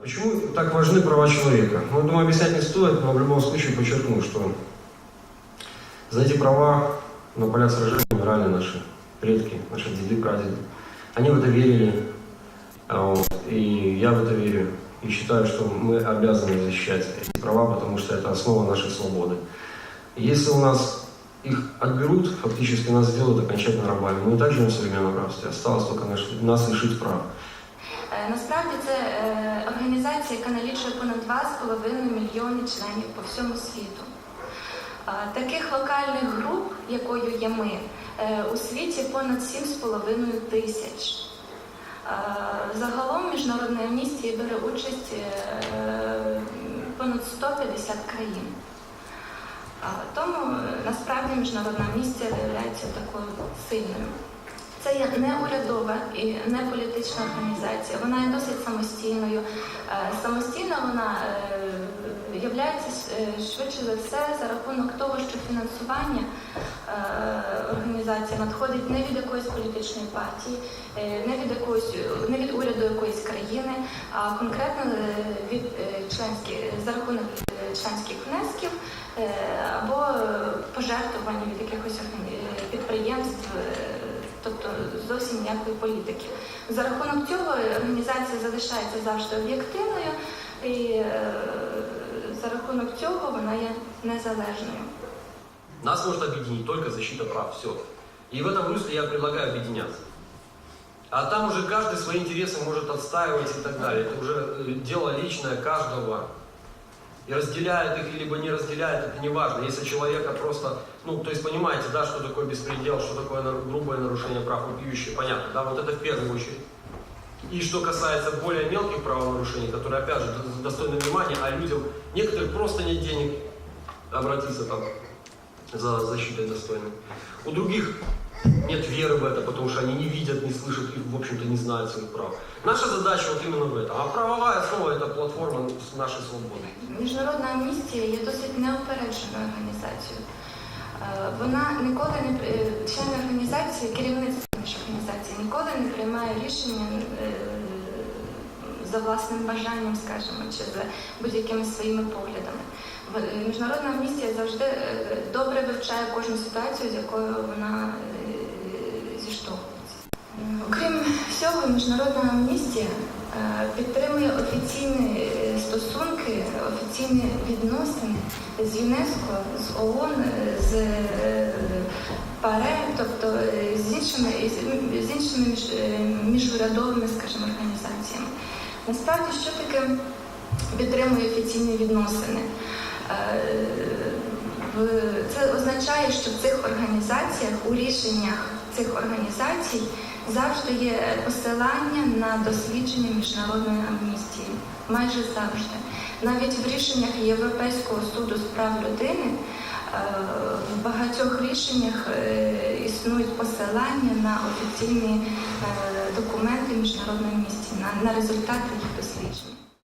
Почему так важны права человека? Ну, думаю, объяснять не стоит, но в любом случае подчеркну, что за эти права на полях сражений умирали наши предки, наши деды, прадеды. Они в это верили, а вот, и я в это верю. И считаю, что мы обязаны защищать эти права, потому что это основа нашей свободы. Если у нас их отберут, фактически нас сделают окончательно рабами. Мы и так живем в современном рабстве. Осталось только нас лишить прав. Е, Насправді це е, організація, яка налічує понад 2,5 мільйони членів по всьому світу. Е, Таких локальних груп, якою є ми, у світі понад 7,5 тисяч. Загалом в міжнародній амністії бере участь понад 150 країн. Тому насправді міжнародна амністія виявляється такою сильною. Це є не урядова і не політична організація. Вона є досить самостійною. Е, Самостійна вона є швидше за все за рахунок того, що фінансування е, організації надходить не від якоїсь політичної партії, е, не від якоїсь не від уряду якоїсь країни, а конкретно е, від е, членських за рахунок е, членських внесків е, або е, пожертвувань від якихось е, підприємств. е, тобто зовсім ніякої політики. За рахунок цього організація залишається завжди об'єктивною, і е, за рахунок цього вона є незалежною. Нас может объединить только защита прав. Все. И в этом русле я предлагаю объединяться. А там уже каждый свои интересы может отстаивать и так далее. Это уже э, дело личное каждого. И разделяет их, либо не разделяет, это не важно. Если человека просто, ну, то есть понимаете, да, что такое беспредел, что такое грубое нарушение прав вопиющее, понятно, да, вот это в первую очередь. И что касается более мелких правонарушений, которые, опять же, достойны внимания, а людям, некоторых просто нет денег обратиться там за защитой достойной. У других нет веры в это, потому что они не видят, не слышат и, в общем-то, не знают своих прав. Наша задача вот именно в этом. А правовая основа – это платформа с нашей свободы. Міжнародна амністія є досить неупередженою організацією. Е, Вона ніколи не при- члени організації, керівництво нашої організації ніколи не приймає рішення е, за власним бажанням, скажімо, чи за будь-якими своїми поглядами. В- е, Міжнародна амністія завжди е, добре вивчає кожну ситуацію, з якою вона міжнародна амністія е, підтримує офіційні е, стосунки, офіційні відносини з ЮНЕСКО, з ООН, е, з ПАРЕ, тобто з іншими, з- іншими між, міжурядовими, скажімо, організаціями. Насправді, що таке підтримує офіційні відносини? Це означає, що в цих організаціях, у рішеннях цих організацій завжди є посилання на дослідження міжнародної амністії. Майже завжди. Навіть в рішеннях Європейського суду з прав людини е, в багатьох рішеннях е, існують посилання на офіційні е, документи міжнародної амністії, на, результати їх досліджень.